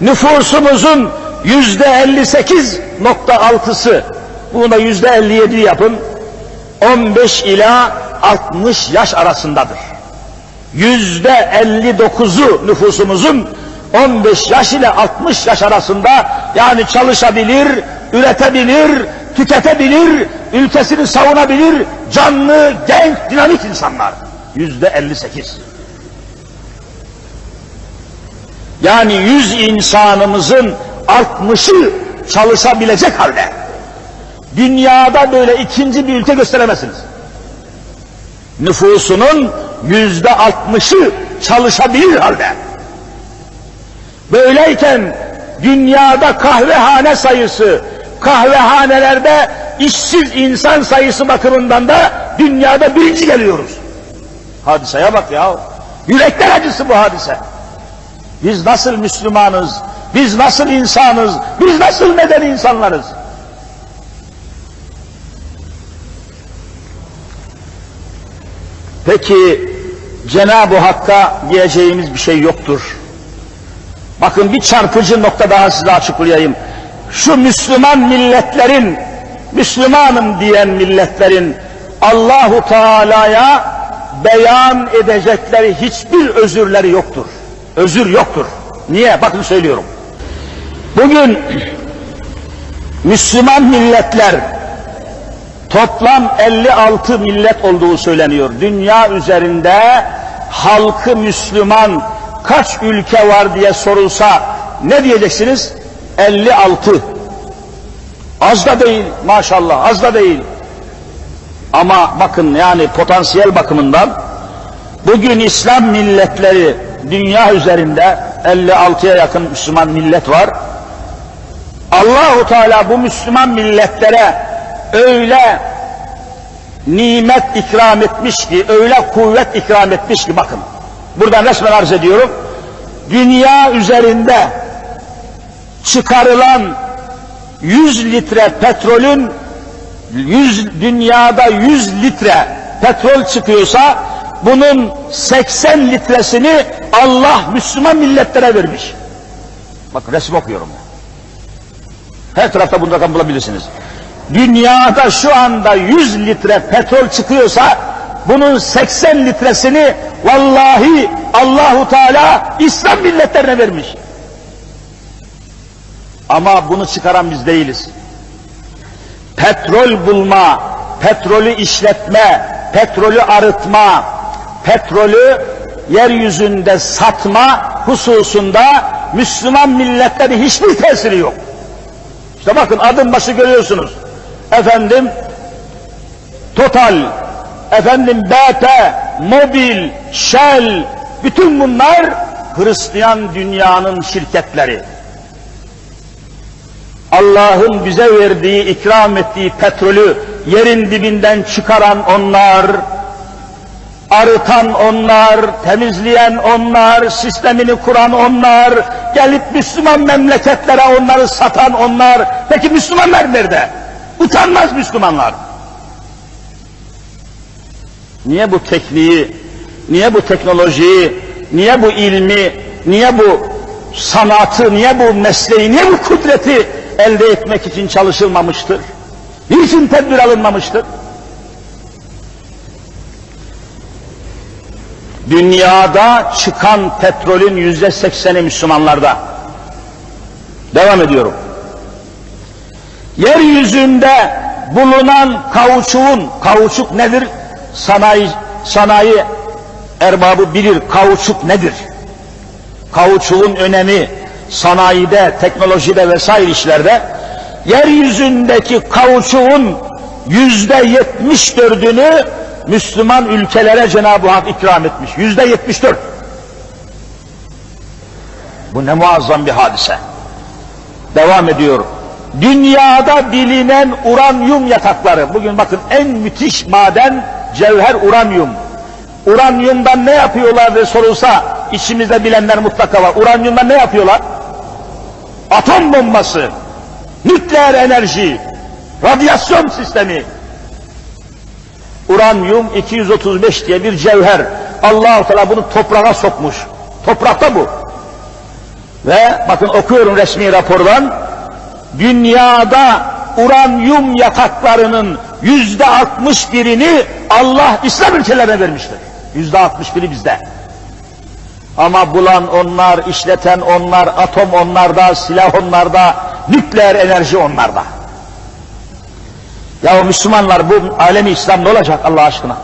nüfusumuzun yüzde 58.6'sı, bunu da yüzde 57 yapın, 15 ila 60 yaş arasındadır. Yüzde 59'u nüfusumuzun 15 yaş ile 60 yaş arasında yani çalışabilir, üretebilir, tüketebilir, ülkesini savunabilir, canlı, genç, dinamik insanlar. Yüzde 58. Yani 100 insanımızın 60'ı çalışabilecek halde. Dünyada böyle ikinci bir ülke gösteremezsiniz. Nüfusunun yüzde 60'ı çalışabilir halde. Böyleyken dünyada kahvehane sayısı, kahvehanelerde işsiz insan sayısı bakımından da dünyada birinci geliyoruz. Hadiseye bak ya. Yürekler acısı bu hadise. Biz nasıl Müslümanız, biz nasıl insanız, biz nasıl medeni insanlarız? Peki Cenab-ı Hakk'a diyeceğimiz bir şey yoktur. Bakın bir çarpıcı nokta daha size açıklayayım. Şu Müslüman milletlerin, Müslümanım diyen milletlerin Allahu Teala'ya beyan edecekleri hiçbir özürleri yoktur. Özür yoktur. Niye? Bakın söylüyorum. Bugün Müslüman milletler toplam 56 millet olduğu söyleniyor. Dünya üzerinde halkı Müslüman kaç ülke var diye sorulsa ne diyeceksiniz? 56. Az da değil maşallah az da değil. Ama bakın yani potansiyel bakımından bugün İslam milletleri dünya üzerinde 56'ya yakın Müslüman millet var. Allahu Teala bu Müslüman milletlere öyle nimet ikram etmiş ki, öyle kuvvet ikram etmiş ki bakın. Buradan resmen arz ediyorum. Dünya üzerinde çıkarılan 100 litre petrolün 100 dünyada 100 litre petrol çıkıyorsa bunun 80 litresini Allah Müslüman milletlere vermiş. Bak resim okuyorum. Her tarafta bunu rakam bulabilirsiniz. Dünyada şu anda 100 litre petrol çıkıyorsa bunun 80 litresini vallahi Allahu Teala İslam milletlerine vermiş. Ama bunu çıkaran biz değiliz. Petrol bulma, petrolü işletme, petrolü arıtma, petrolü yeryüzünde satma hususunda Müslüman milletlerin hiçbir tesiri yok. İşte bakın adım başı görüyorsunuz. Efendim Total, efendim BP, Mobil, Shell, bütün bunlar Hristiyan dünyanın şirketleri. Allah'ın bize verdiği, ikram ettiği petrolü yerin dibinden çıkaran onlar, arıtan onlar, temizleyen onlar, sistemini kuran onlar, gelip Müslüman memleketlere onları satan onlar. Peki Müslümanlar nerede? Utanmaz Müslümanlar. Niye bu tekniği, niye bu teknolojiyi, niye bu ilmi, niye bu sanatı, niye bu mesleği, niye bu kudreti elde etmek için çalışılmamıştır? Niçin tedbir alınmamıştır? Dünyada çıkan petrolün yüzde sekseni Müslümanlarda. Devam ediyorum. Yeryüzünde bulunan kauçuğun, kauçuk nedir? Sanayi, sanayi erbabı bilir kauçuk nedir? Kauçuğun önemi sanayide, teknolojide vesaire işlerde yeryüzündeki kauçuğun yüzde yetmiş dördünü Müslüman ülkelere Cenab-ı Hak ikram etmiş. Yüzde yetmiş dört. Bu ne muazzam bir hadise. Devam ediyor. Dünyada bilinen uranyum yatakları, bugün bakın en müthiş maden cevher uranyum. Uranyumdan ne yapıyorlar diye sorulsa içimizde bilenler mutlaka var. Uranyumdan ne yapıyorlar? Atom bombası, nükleer enerji, radyasyon sistemi. Uranyum 235 diye bir cevher. allah Teala bunu toprağa sokmuş. Toprakta bu. Ve bakın okuyorum resmi rapordan, dünyada uranyum yataklarının yüzde altmış birini Allah İslam ülkelerine vermiştir. Yüzde altmış biri bizde. Ama bulan onlar, işleten onlar, atom onlarda, silah onlarda, nükleer enerji onlarda. Ya Müslümanlar bu alemi İslam ne olacak Allah aşkına?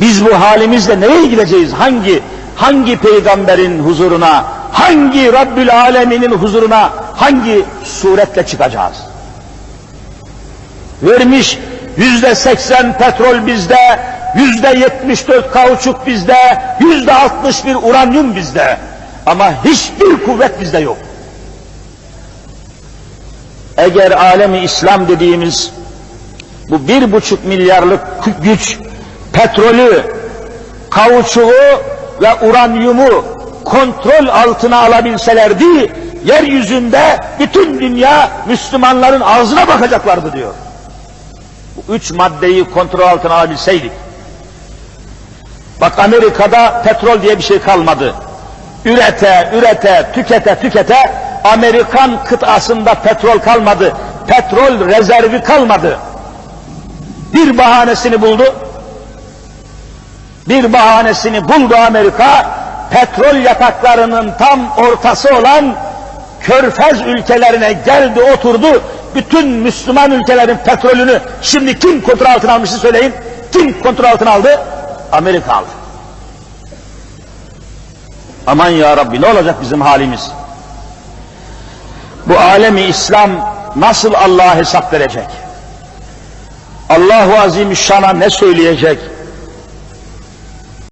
Biz bu halimizle nereye gideceğiz? Hangi hangi peygamberin huzuruna, hangi Rabbül Alemin'in huzuruna, hangi suretle çıkacağız? Vermiş yüzde seksen petrol bizde, yüzde yetmiş dört kauçuk bizde, yüzde altmış bir uranyum bizde. Ama hiçbir kuvvet bizde yok. Eğer alemi İslam dediğimiz bu bir buçuk milyarlık güç petrolü, kauçuğu ve uranyumu kontrol altına alabilselerdi, yeryüzünde bütün dünya Müslümanların ağzına bakacaklardı diyor. Bu üç maddeyi kontrol altına alabilseydik. Bak Amerika'da petrol diye bir şey kalmadı. Ürete, ürete, tükete, tükete Amerikan kıtasında petrol kalmadı. Petrol rezervi kalmadı. Bir bahanesini buldu. Bir bahanesini buldu Amerika. Petrol yataklarının tam ortası olan Körfez ülkelerine geldi oturdu. Bütün Müslüman ülkelerin petrolünü şimdi kim kontrol altına almıştı söyleyin. Kim kontrol altına aldı? Amerika aldı. Aman ya Rabbi ne olacak bizim halimiz? Bu alemi İslam nasıl Allah'a hesap verecek? Allahu Azimüşşan'a ne söyleyecek?